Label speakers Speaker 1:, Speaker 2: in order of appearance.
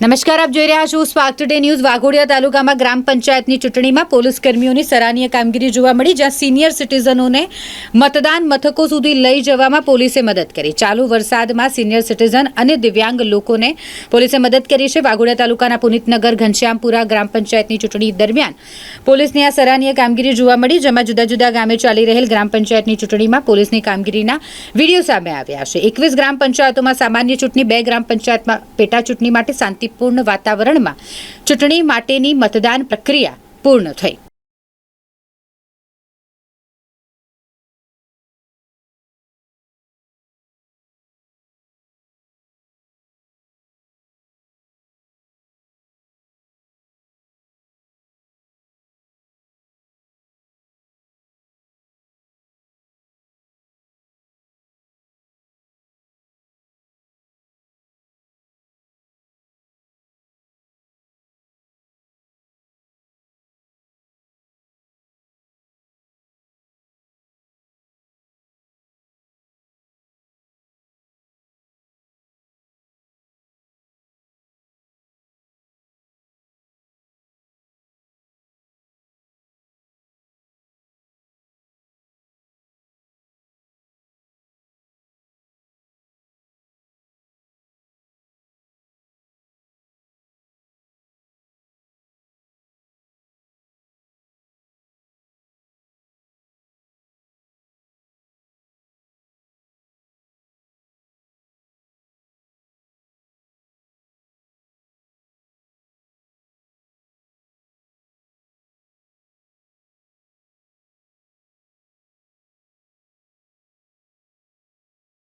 Speaker 1: નમસ્કાર, આપ જોઈ રહ્યા છો સ્પાર્ક ટુડે ન્યૂઝ. વાઘોડિયા તાલુકામાં ગ્રામ પંચાયતની ચૂંટણીમાં પોલીસ કર્મીઓની સરાહનીય કામગીરી જોવા મળી, જ્યાં સિનિયર સિટીઝનોને મતદાન મથકો સુધી લઈ જવામાં પોલીસે મદદ કરી. ચાલુ વરસાદમાં સિનિયર સિટીઝન અને દિવ્યાંગ લોકોને પોલીસે મદદ કરી છે. વાઘોડિયા તાલુકાના પુનિતનગર, ઘનશ્યામપુરા ગ્રામ પંચાયતની ચૂંટણી દરમિયાન પોલીસની આ સરાહનીય કામગીરી જોવા મળી, જેમાં જુદા જુદા ગામે ચાલી રહેલ ગ્રામ પંચાયતની ચૂંટણીમાં પોલીસની કામગીરીના વીડિયો સામે આવ્યા છે. એકવીસ ગ્રામ પંચાયતોમાં સામાન્ય ચૂંટણી, બે ગ્રામ પંચાયતમાં પેટા ચૂંટણી માટે શાંતિપૂર્ણ વાતાવરણમાં ચૂંટણી માટેની મતદાન પ્રક્રિયા પૂર્ણ થઈ.